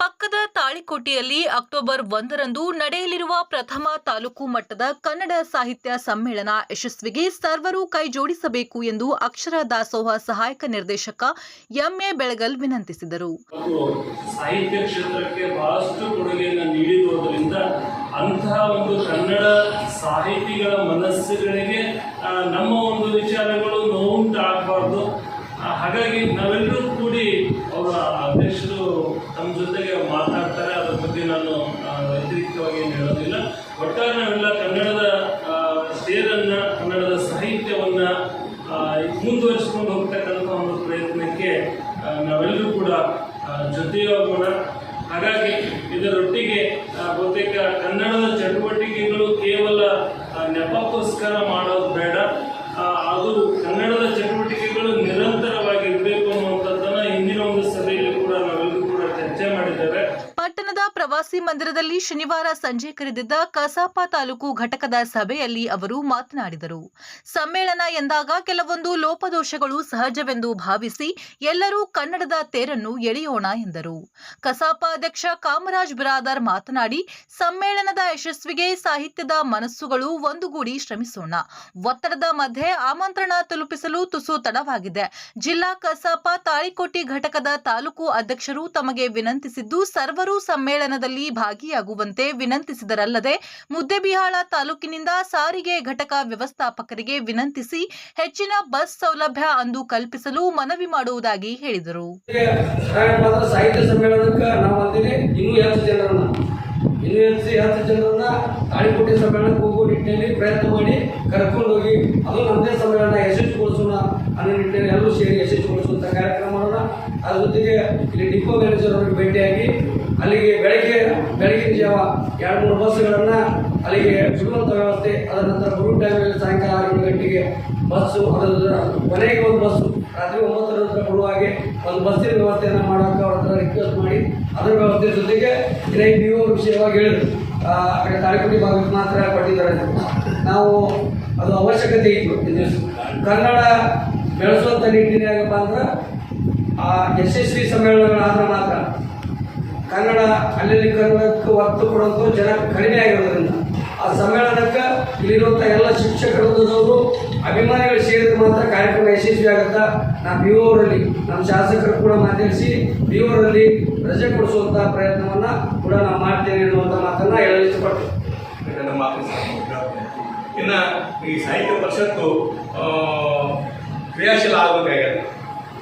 ಪಕ್ಕದ ತಾಳಿಕೋಟೆಯಲ್ಲಿ ಅಕ್ಟೋಬರ್ ಒಂದರಂದು ನಡೆಯಲಿರುವ ಪ್ರಥಮ ತಾಲೂಕು ಮಟ್ಟದ ಕನ್ನಡ ಸಾಹಿತ್ಯ ಸಮ್ಮೇಳನ ಯಶಸ್ವಿಗೆ ಸರ್ವರು ಕೈ ಜೋಡಿಸಬೇಕು ಎಂದು ಅಕ್ಷರ ದಾಸೋಹ ಸಹಾಯಕ ನಿರ್ದೇಶಕ ಎಂಎ ಬೆಳಗಲ್ ವಿನಂತಿಸಿದರು. ಸಾಹಿತ್ಯ ಕ್ಷೇತ್ರಕ್ಕೆ ಬಹಳಷ್ಟು ಕೊಡುಗೆಯನ್ನು ನೀಡಿರುವುದರಿಂದ ಅಂತಹ ಒಂದು ಕನ್ನಡ ಸಾಹಿತಿಗಳ ಮನಸ್ಸುಗಳಿಗೆ ನಮ್ಮ ಒಂದು ವಿಚಾರಗಳು ನೋವುಂಟಾಗಬಾರ್ದು. ಹಾಗಾಗಿ ನಾವೆಲ್ಲರೂ ನಾವೆಲ್ಲರೂ ಕೂಡ ಜೊತೆಯಾಗೋಣ. ಹಾಗಾಗಿ ಇದರೊಟ್ಟಿಗೆ ಬಹುತೇಕ ಕನ್ನಡದ ಚಟುವಟಿಕೆಗಳು ಕೇವಲ ನೆಪಕ್ಕೋಸ್ಕರ ಮಾಡೋದು ಬೇಡ. ಅದು ಕನ್ನಡದ ಚಟುವಟಿಕೆಗಳು ನಿರಂತರವಾಗಿರಬೇಕು ಅನ್ನುವಂಥದ್ದನ್ನು ಹಿಂದಿನ ಒಂದು ಸಭೆಯಲ್ಲಿ ಕೂಡ ನಾವೆಲ್ಲರೂ ಕೂಡ ಚರ್ಚೆ ಮಾಡಿದ್ದೇವೆ ಪಟ್ಟಣದ ಪ್ರವಾಸಿ ಮಂದಿರದಲ್ಲಿ ಶನಿವಾರ ಸಂಜೆ ಕರೆದಿದ್ದ ಕಸಾಪ ತಾಲೂಕು ಘಟಕದ ಸಭೆಯಲ್ಲಿ ಅವರು ಮಾತನಾಡಿದರು. ಸಮ್ಮೇಳನ ಎಂದಾಗ ಕೆಲವೊಂದು ಲೋಪದೋಷಗಳು ಸಹಜವೆಂದು ಭಾವಿಸಿ ಎಲ್ಲರೂ ಕನ್ನಡದ ತೇರನ್ನು ಎಳೆಯೋಣ ಎಂದರು. ಕಸಾಪ ಅಧ್ಯಕ್ಷ ಕಾಮರಾಜ್ ಬಿರಾದರ್ ಮಾತನಾಡಿ, ಸಮ್ಮೇಳನದ ಯಶಸ್ವಿಗೆ ಸಾಹಿತ್ಯದ ಮನಸ್ಸುಗಳು ಒಂದುಗೂಡಿ ಶ್ರಮಿಸೋಣ. ಒತ್ತಡದ ಮಧ್ಯೆ ಆಮಂತ್ರಣ ತಲುಪಿಸಲು ತುಸು ತಡವಾಗಿದೆ. ಜಿಲ್ಲಾ ಕಸಾಪ ತಾಳಿಕೋಟಿ ಘಟಕದ ತಾಲೂಕು ಅಧ್ಯಕ್ಷರು ತಮಗೆ ವಿನಂತಿಸಿದ್ದು, ಸರ್ವರು ಸಮ್ಮೇಳನದಲ್ಲಿ ಭಾಗಿಯಾಗುವಂತೆ ವಿನಂತಿಸಿದರಲ್ಲದೆ ಮುದ್ದೆಬಿಹಾಳ ತಾಲೂಕಿನಿಂದ ಸಾರಿಗೆ ಘಟಕ ವ್ಯವಸ್ಥಾಪಕರಿಗೆ ವಿನಂತಿಸಿ ಹೆಚ್ಚಿನ ಬಸ್ ಸೌಲಭ್ಯ ಅಂದು ಕಲ್ಪಿಸಲು ಮನವಿ ಮಾಡುವುದಾಗಿ ಹೇಳಿದರು. ಜನರನ್ನ. ಪ್ರಯತ್ನ ಮಾಡಿ ಕರ್ಕೊಂಡು ಹೋಗಿ ಅದು ನಮ್ಮದೇ ಸಮ್ಮೇಳನ ಯಶಸ್ವಿಗೊಳಿಸೋಣ ಅನ್ನೋ ನಿಟ್ಟಿನಲ್ಲಿ ಎಲ್ಲರೂ ಸೇರಿ ಯಶಸ್ವಿಗೊಳಿಸುವಂಥ ಕಾರ್ಯಕ್ರಮ ಅದ್ರ ಜೊತೆಗೆ ಇಲ್ಲಿ ಡಿಪೋ ಮ್ಯಾನೇಜರ್ ಅವರಿಗೆ ಭೇಟಿಯಾಗಿ ಅಲ್ಲಿಗೆ ಬೆಳಗ್ಗೆ, ಬೆಳಗಿನ ಜಾವ ಎರಡು ಮೂರು ಬಸ್ಗಳನ್ನು ಅಲ್ಲಿಗೆ ಬಿಡುವಂಥ ವ್ಯವಸ್ಥೆ, ಅದರ ನಂತರ ಮೂರು ಟೈಮಲ್ಲಿ ಸಾಯಂಕಾಲ ಆರು ಗಂಟೆಗೆ ಬಸ್ಸು, ಅದರ ಕೊನೆಗೆ ಒಂದು ಬಸ್ಸು, ರಾತ್ರಿ ಒಂಬತ್ತರ ನಂತರ ಕೊಡುವ ಒಂದು ಬಸ್ಸಿನ ವ್ಯವಸ್ಥೆಯನ್ನು ಮಾಡೋಕೆ ಅವ್ರ ಹತ್ರ ರಿಕ್ವೆಸ್ಟ್ ಮಾಡಿ, ಅದರ ವ್ಯವಸ್ಥೆ ಜೊತೆಗೆ ಇಲ್ಲಿ ನೀವು ವಿಷಯವಾಗಿ ಹೇಳಿದ್ರು. ಕಡೆ ತಾಳಿಕೋಟಿ ಭಾಗಕ್ಕೆ ಮಾತ್ರ ಕೊಟ್ಟಿದ್ದಾರೆ. ನಾವು ಅದು ಅವಶ್ಯಕತೆ ಇತ್ತು ಕನ್ನಡ ಬೆಳೆಸುವಂಥ ನಿಟ್ಟಿನಾಗಪ್ಪ ಅಂದ್ರೆ ಆ ಯಶಸ್ವಿ ಸಮ್ಮೇಳನಗಳಾದ್ರೆ ಮಾತ್ರ ಕನ್ನಡ ಅಲ್ಲಲ್ಲಿ ಕನ್ನಡಕ್ಕೆ ಒತ್ತು ಕೊಡೋದು ಜನ ಕಡಿಮೆ ಆಗಿರೋದ್ರಿಂದ ಆ ಸಮ್ಮೇಳನಕ್ಕೆ ಇಲ್ಲಿರುವಂಥ ಎಲ್ಲ ಶಿಕ್ಷಕರು ಅಭಿಮಾನಿಗಳು ಸೇರಿದ ಮಾತ್ರ ಕಾರ್ಯಕ್ರಮ ಯಶಸ್ವಿ ಆಗುತ್ತಾ? ಬಿ ಅವರಲ್ಲಿ ನಮ್ಮ ಶಾಸಕರು ಕೂಡ ಮಾತಾಡಿಸಿ ಬಿ ಅವರಲ್ಲಿ ರಜೆ ಕೊಡಿಸುವಂಥ ಪ್ರಯತ್ನವನ್ನು ಕೂಡ ನಾವು ಮಾಡ್ತೇವೆ ಅನ್ನುವಂಥ ಮಾತನ್ನು ಹೇಳಲು ಇಷ್ಟಪಡ್ತೇವೆ ಇನ್ನು ಈ ಸಾಹಿತ್ಯ ಪರಿಷತ್ತು ಕ್ರಿಯಾಶೀಲ ಆಗಬೇಕಾಗ್ಯದ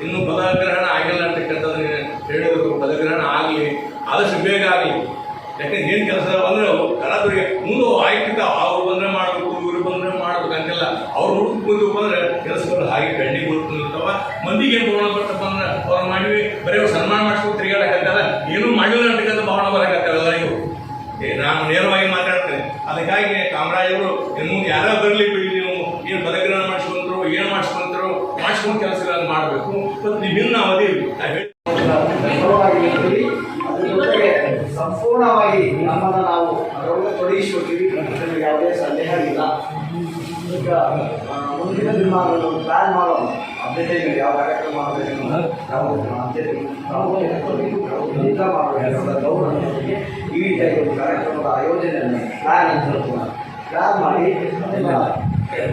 ಇನ್ನು ಪದಗ್ರಹಣ ಆಗಿಲ್ಲ ಅಂತಕ್ಕಂಥದ್ದು ಹೇಳಿದ್ರು. ಪದಗ್ರಹಣ ಆಗಲಿ ಆದಷ್ಟು ಬೇಗ ಆಗಲಿ. ಯಾಕಂದ್ರೆ ಏನು ಕೆಲಸ ಅಂದ್ರೆ ಕಲಾವಿದರಿಗೆ ಮುಂದೆ ಆಯ್ಕಿಂತ ಅವ್ರು ಬಂದ್ರೆ ಮಾಡಬೇಕು ಇವ್ರು ಬಂದ್ರೆ ಮಾಡ್ಬೇಕು ಅಂತೆಲ್ಲ ಅವ್ರು ಹುಡುಕು ಬಂದ್ರೆ ಕೆಲಸಗಳು ಹಾಗೆ ಬೆಂಡಿಗೆ ಉಳ್ಕೊಂಡಿರ್ತಾವ ಮಂದಿಗೆ ಏನು ಭಾವನೆ ಬರ್ತಪ್ಪ ಅಂದ್ರೆ ಅವ್ರು ಮಾಡಿವಿ ಬರೀ ಅವ್ರು ಸನ್ಮಾನ ಮಾಡಿಸ್ಕೊಂಡು ತಿರುಗಾಡಕ್ಕಂತಲ್ಲ ಏನೂ ಮಾಡಿಲ್ಲ ಅಂತಕ್ಕಂಥ ಭಾವನೆ ಬರೋಕ್ಕಾಗಲ್ಲ ಏ, ನಾನು ನೇರವಾಗಿ ಮಾತಾಡ್ತೇನೆ. ಅದಕ್ಕಾಗಿ ಕಾಮರಾಜರು ಇನ್ನು ಯಾರೋ ಬರಲಿ ಬಿಡಿ ನೀವು. ಏನು ಪದಗ್ರಹಣ ಮಾಡಿಸ್ಕೊಂತರು ಏನು ಮಾಡಿಸ್ಕೊಂತರು ಮಾಡಿಸ್ಕೊಂಡು ಕೆಲಸಗಳನ್ನು ಮಾಡಬೇಕು. ಮತ್ತು ವಿಭಿನ್ನ ಅವಧಿ ಸಂಪೂರ್ಣವಾಗಿ ನಮ್ಮನ್ನು ನಾವು ಅದರೊಳಗೆ ತೊಡಗಿಸಿಕೊಳ್ತೀವಿ ಇದರಲ್ಲಿ ಯಾವುದೇ ಸಂದೇಹ ಇಲ್ಲ ಈಗ ಮುಂದಿನ ದಿನಮಾನಗಳು ಪ್ಲಾನ್ ಮಾಡೋಣ ಅಪ್ಡೇಟ್ ಯಾವ ಕಾರ್ಯಕ್ರಮ ಮಾಡಬೇಕು ನಾವು ನಿರ್ಧಾರ ಮಾಡಬೇಕು ಗೌರವದೊಂದಿಗೆ ಈ ರೀತಿಯಾಗಿ ಒಂದು ಕಾರ್ಯಕ್ರಮದ ಆಯೋಜನೆಯನ್ನು ಪ್ಲಾನ್ ಅಂತ ಹೇಳ್ತೀವಿ. ಪ್ಲಾನ್ ಮಾಡಿ ಅದನ್ನು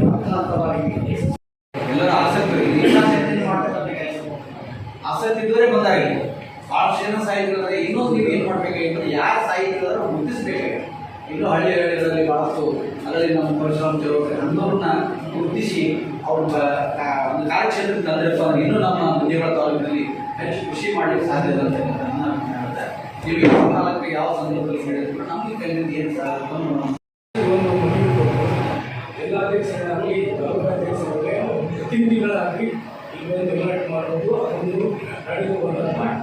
ಹಂತ ಹಂತವಾಗಿ ಎಲ್ಲರ ಆಸಕ್ತರು ಈ ಆಸಕ್ತಿ ಮಾಡ್ತಕ್ಕಂಥ ಕೆಲಸ ಆಸಕ್ತಿ ಇದ್ದವರೇ ಬಂದಾಗಿದೆ ಭಾಳಷ್ಟು ಜನ ಸಾಹಿತ್ಯಗಳಿದ್ದಾರೆ ಇನ್ನೂ ನೀವು ಏನು ಮಾಡಬೇಕಾಗಿತ್ತು ಯಾರು ಸಾಹಿತಿಗಳಾದ್ರೂ ಗುರುತಿಸಬೇಕಾಗಿದೆ. ಇನ್ನೂ ಹಳ್ಳಿ ಹಳ್ಳಿಗಳಲ್ಲಿ ಭಾಳಷ್ಟು ಅದರಲ್ಲಿ ನಮ್ಮ ಪರಶುರಾಮ್ ಅಂಥವ್ರನ್ನ ಗುರುತಿಸಿ ಅವ್ರ ಒಂದು ಕಾರ್ಯಕ್ಷೇತ್ರಕ್ಕೆ ತಂದ್ರಪ್ಪ ಅಂದ್ರೆ ಇನ್ನೂ ನಮ್ಮ ಮುಂದೇಗಳ ತಾಲೂಕಿನಲ್ಲಿ ಹೆಚ್ಚು ಖುಷಿ ಮಾಡಲಿಕ್ಕೆ ಸಾಧ್ಯ ಇಲ್ಲ ಅಂತ ಹೇಳ್ದೆ ನೀವು ಕಾಲಕ್ಕೆ ಯಾವ ಸಂದರ್ಭದಲ್ಲಿ ಹೇಳಿದ್ರು ನಮಗೆ ಕೈಲಿಂದ ಏನು ಅನ್ನೋದು ಎಲ್ಲ ದೇಶಗಳಲ್ಲಿ ಪ್ರತಿನಿಧಿಗಳಾಗಿ ಇಲ್ಲೊಂದು ಡಿಮ್ಯಾಂಡ್ ಮಾಡೋದು ಅದೊಂದು ನಡೆದುಕೊಂಡು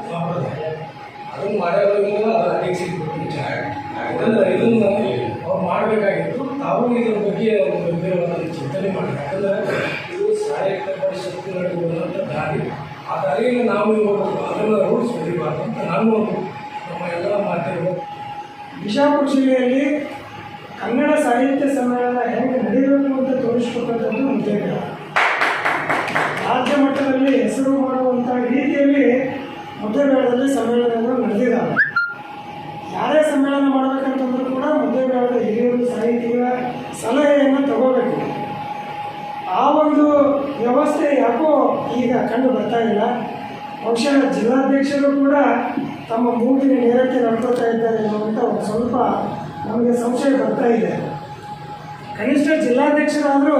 ಸಂಪ್ರದಾಯ ಅದನ್ನು ಮಾಡೋದ್ರಿಂದ ಅದು ವಿಚಾರ ಯಾಕಂದ್ರೆ ಇದನ್ನು ಅವ್ರು ಮಾಡಬೇಕಾಗಿತ್ತು ತಾವು ಇದರ ಬಗ್ಗೆ ಒಂದು ಚಿಂತನೆ ಮಾಡಬೇಕು ಯಾಕಂದರೆ ಇದು ಸಾಹಿತ್ಯ ಪರಿಷತ್ತು ನಡೆಯುವಂಥ ದಾರಿ ಆ ದಾರಿಯಲ್ಲಿ ನಾವು ಅದನ್ನು ರೂಢಿಸಿ ಹೊಡಿಬಾರ್ದು ಅಂತ ನಾನು ನಮ್ಮ ಎಲ್ಲ ಮಾತಿರುವ ವಿಜಾಪುರ ಜಿಲ್ಲೆಯಲ್ಲಿ ಕನ್ನಡ ಸಾಹಿತ್ಯ ಸಮ್ಮೇಳನ ಹೆಂಗೆ ನಡೆಯಬೇಕು ಅಂತ ತೋರಿಸ್ಕೊಟ್ಟಂಥದ್ದು ಉದ್ದೇಶ ರಾಜ್ಯ ಮಟ್ಟದಲ್ಲಿ ರೀತಿಯಲ್ಲಿ ಮುದ್ದೇಬೇಳದಲ್ಲಿ ಸಮ್ಮೇಳನಗಳು ನಡೆದಿದ್ದಾವೆ. ಯಾರೇ ಸಮ್ಮೇಳನ ಮಾಡಬೇಕಂತಂದ್ರೂ ಕೂಡ ಮುದ್ದೇಬೇಳದ ಹಿರಿಯರು, ಸಾಹಿತಿಗಳ ಸಲಹೆಯನ್ನು ತಗೋಬೇಕು. ಆ ಒಂದು ವ್ಯವಸ್ಥೆ ಯಾಕೋ ಈಗ ಕಂಡು ಬರ್ತಾ ಇಲ್ಲ. ಬಹುಶಃ ಜಿಲ್ಲಾಧ್ಯಕ್ಷರು ಕೂಡ ತಮ್ಮ ಮೂಗಿನ ನೇರಕ್ಕೆ ನಡ್ಕೋತಾ ಇದ್ದಾರೆ ಅನ್ನುವಂಥ ಒಂದು ಸ್ವಲ್ಪ ನಮಗೆ ಸಂಶಯ ಬರ್ತಾ ಇದೆ. ಕನಿಷ್ಠ ಜಿಲ್ಲಾಧ್ಯಕ್ಷರಾದರೂ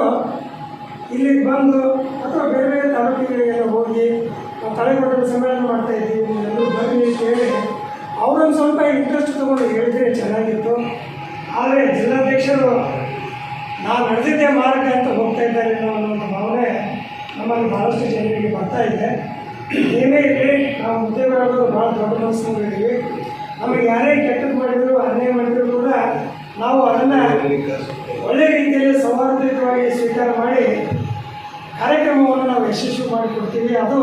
ಇಲ್ಲಿಗೆ ಬಂದು ಅಥವಾ ಬೇರೆ ಬೇರೆ ತಾಲೂಕುಗಳಿಗೆಲ್ಲ ಹೋಗಿ ಸಮ್ಮೇಳನ ಮಾಡ್ತಾ ಇದ್ದೀವಿ ನೀವೆಲ್ಲರೂ ಬನ್ನಿ ಅಂತ ಹೇಳಿ ಅವರೊಂದು ಸ್ವಲ್ಪ ಇಂಟ್ರೆಸ್ಟ್ ತೊಗೊಂಡು ಹೇಳಿದ್ರೆ ಚೆನ್ನಾಗಿತ್ತು. ಆದರೆ ಜಿಲ್ಲಾಧ್ಯಕ್ಷರು, ನಾನು ನಡೆದಿದ್ದೆ ಮಾರ್ಗ ಅಂತ ಹೋಗ್ತಾ ಇದ್ದಾರೆ ಅನ್ನೋ ಭಾವನೆ ನಮ್ಮಲ್ಲಿ ಭಾಳಷ್ಟು ಜನರಿಗೆ ಬರ್ತಾ ಇದೆ. ಏನೇ ಇರಲಿ, ನಾವು ಮುದ್ದೆಗಳಾಗೋದು ಭಾಳ ದೊಡ್ಡ ಮನಸ್ಸಿನಲ್ಲಿದ್ದೀವಿ ನಮಗೆ ಯಾರೇ ಕೆಟ್ಟದ್ದು ಮಾಡಿದ್ರು, ಅನ್ಯಾಯ ಮಾಡಿದ್ರು ಕೂಡ ನಾವು ಅದನ್ನು ಒಳ್ಳೆ ರೀತಿಯಲ್ಲಿ ಸೌಹಾರ್ದಯುತವಾಗಿ ಸ್ವೀಕಾರ ಮಾಡಿ ಕಾರ್ಯಕ್ರಮವನ್ನು ನಾವು ಯಶಸ್ವಿ ಮಾಡಿಕೊಡ್ತೀವಿ. ಅದು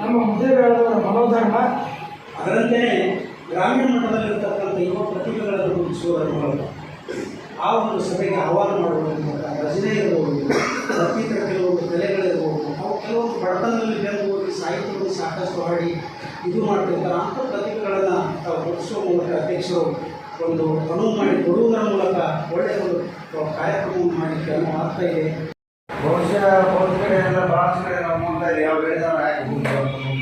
ನಮ್ಮ ಮುದ್ದೆಬೇಳದವರ ಮನೋಧರ್ಮ. ಅದರಲ್ಲೇ ಗ್ರಾಮೀಣ ಮಟ್ಟದಲ್ಲಿರ್ತಕ್ಕಂಥ ಯುವ ಪ್ರತಿಭೆಗಳನ್ನು ರೂಪಿಸುವುದರ ಮೂಲಕ ಆ ಒಂದು ಸಭೆಗೆ ಆಹ್ವಾನ ಮಾಡುವುದರ ಮೂಲಕ ರಚನೆ ಇರಬಹುದು. ಮತ್ತಿತರ ಕೆಲವೊಂದು ಕಲೆಗಳಿರಬಹುದು ಅವು ಕೆಲವೊಂದು ಬಡತನದಲ್ಲಿ ಬೆಳೆದು ಹೋಗಿ ಸಾಹಿತ್ಯವನ್ನು ಸಾಕಷ್ಟು ಹಾಡಿ ಇದು ಮಾಡ್ತಿರ್ತಾರೆ. ಅಂಥ ಪ್ರತಿಭೆಗಳನ್ನು ತಾವು ಗುರುತಿಸುವ ಮೂಲಕ ಅಧ್ಯಕ್ಷರು ಒಂದು ಅನುವು ಮಾಡಿ ಕೊಡುವುದರ ಮೂಲಕ ಒಳ್ಳೆಯ ಒಂದು ಕಾರ್ಯಕ್ರಮವನ್ನು ಮಾಡಲಿಕ್ಕೆ ಅನುವು ಆಗ್ತಾ ಇದೆ. ಬಹುಶಃ ಒಂದು ಕಡೆ ನಾವು ನೋಡ್ತಾ ಇದ್ದೀವಿ ಯಾವ ಬೆಳೆದಾರ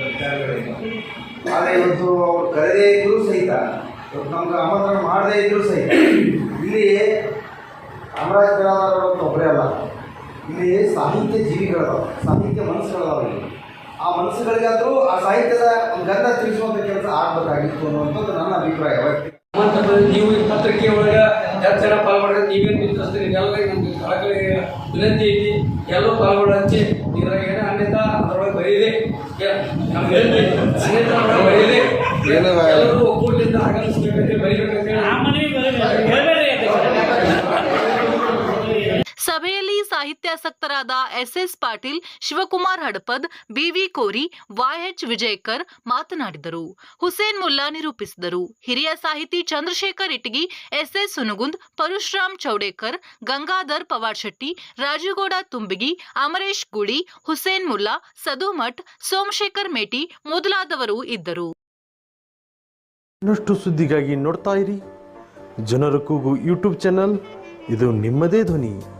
ವಿಚಾರಗಳಿಲ್ಲ ಆದರೆ ಇವತ್ತು ಅವ್ರು ಕರೆದೇ ಇದ್ದರೂ ಸಹಿತ ನಮ್ಗೆ ಆಮಂತ್ರಣ ಮಾಡದೇ ಇದ್ದರೂ ಸಹಿತ, ಇಲ್ಲಿ ಅಮರಾಜ್ ಅಂತ ಒಬ್ಬರೇ ಅಲ್ಲ. ಇಲ್ಲಿ ಸಾಹಿತ್ಯ ಜೀವಿಗಳದಾವ, ಸಾಹಿತ್ಯ ಮನಸ್ಸುಗಳದಾವ ಇಲ್ಲಿ. ಆ ಮನಸ್ಸುಗಳಿಗಾದರೂ ಆ ಸಾಹಿತ್ಯದ ಗಂಧ ತಿಳಿಸುವಂಥ ಕೆಲಸ ಆಗಬೇಕಾಗಿತ್ತು ಅನ್ನುವಂಥದ್ದು ನನ್ನ ಅಭಿಪ್ರಾಯ. ನೀವು ಪತ್ರಿಕೆ ಒಳಗೆ ಜನ ಪಾಲ್ಗೊಂಡ್ರೆ ನೀವೇನು ನಿಂತಿಸ್ತೀರಿ ಎಲ್ಲರಿಗೆ ನಮ್ಗೆ ಕಳಕಳಿ ವಿನಂತಿ ಐತಿ. ಎಲ್ಲರೂ ಪಾಲ್ಗೊಳ್ಳಂತೆ ಹಂಚಿ ಇದ್ರಾಗ ಏನೋ ಅನ್ಯತ ಅದ್ರೊಳಗೆ ಬರೀದೆ ನಮ್ಗೆ ಅನ್ಯತಾ ಎಲ್ಲರೂ ಒಕ್ಕೂಟದಿಂದ ಆಗಮಿಸ್ಬೇಕಂತ ಬರೀಬೇಕಂತ ಸಭೆಯಲ್ಲಿ ಸಾಹಿತ್ಯಾಸಕ್ತರಾದ SS Patil, Shivakumar Hadapad, BV Kori, YH Vijayakar ಮಾತನಾಡಿದರು. ಹುಸೇನ್ ಮುಲ್ಲಾ ನಿರೂಪಿಸಿದರು. ಹಿರಿಯ ಸಾಹಿತಿ ಚಂದ್ರಶೇಖರ್ ಇಟಗಿ, ಎಸ್ಎಸ್ ಸುನುಗುಂದ್ ಪರಶುರಾಮ್ ಚೌಡೇಕರ್, ಗಂಗಾಧರ್ ಪವಾಡ್ಶೆಟ್ಟಿ, ರಾಜುಗೌಡ ತುಂಬಿಗಿ, ಅಮರೇಶ್ ಗುಳಿ, ಹುಸೇನ್ ಮುಲ್ಲಾ ಸದುಮಠ್ ಸೋಮಶೇಖರ್ ಮೇಟಿ ಮೊದಲಾದವರು ಇದ್ದರು. ಇನ್ನಷ್ಟು ಸುದ್ದಿಗಾಗಿ ನೋಡ್ತಾ ಇರಿ. ಜನರ ಕೂಗು ಯೂಟ್ಯೂಬ್ ಚಾನಲ್. ಇದು ನಿಮ್ಮದೇ ಧ್ವನಿ.